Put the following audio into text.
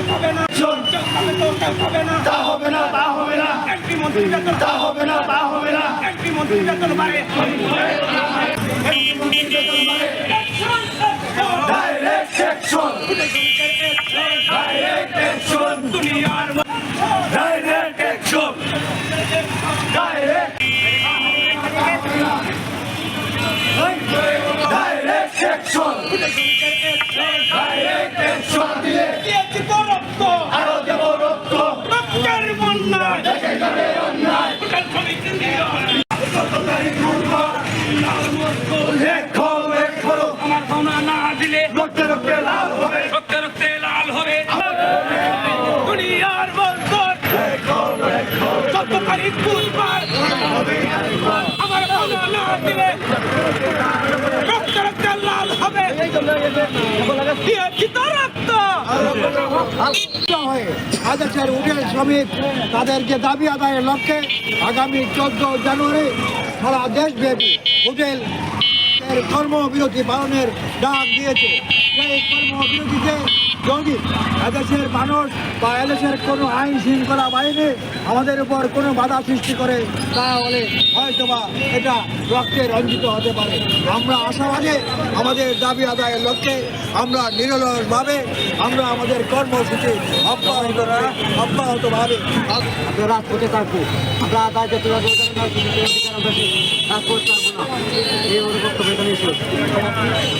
পাবে না তো হবে না তা হবে না একটি মন্ত্রী বেতন তা হবে না তা হবে না একটি মন্ত্রী বেতন বাড়ে ডাইরেক্ট অ্যাকশন ডাইরেক্ট অ্যাকশন দুনিয়ার ডাইরেক্ট অ্যাকশন ডাইরেক্ট ডাইরেক্ট আমার ভাবনা না দিলে রক্তে রক্তে লাল হবে রক্তে রক্তে লাল হবে দুনিয়ার বন্দর চোদ্দ তারিখ বুধবার আমার ভাবনা না দিলে রক্তে রক্তে লাল হবে দিয়েছি তো রক্ত হয়ে আদেশের উঠে শ্রমিক তাদের যে দাবি আদায়ের লক্ষ্যে আগামী চোদ্দ জানুয়ারি সারা দেশব্যাপী Rebelle. কর্মবিরতি পালনের ডাক দিয়েছে সেই কর্মবিরতিতে যদি এদেশের মানুষ বা এদেশের কোনো আইন শৃঙ্খলা বাহিনী আমাদের উপর কোনো বাধা সৃষ্টি করে তাহলে হয়তোবা এটা রক্তে রঞ্জিত হতে পারে আমরা আশাবাদী আমাদের দাবি আদায়ের লক্ষ্যে আমরা নিরলসভাবে আমরা আমাদের কর্মসূচি অব্যাহত অব্যাহতভাবে রাজপথে থাকব আমরা আদায়কে তুলে ধরতে না এই বক্তব্য এখানে শেষ। সমাপ্তি।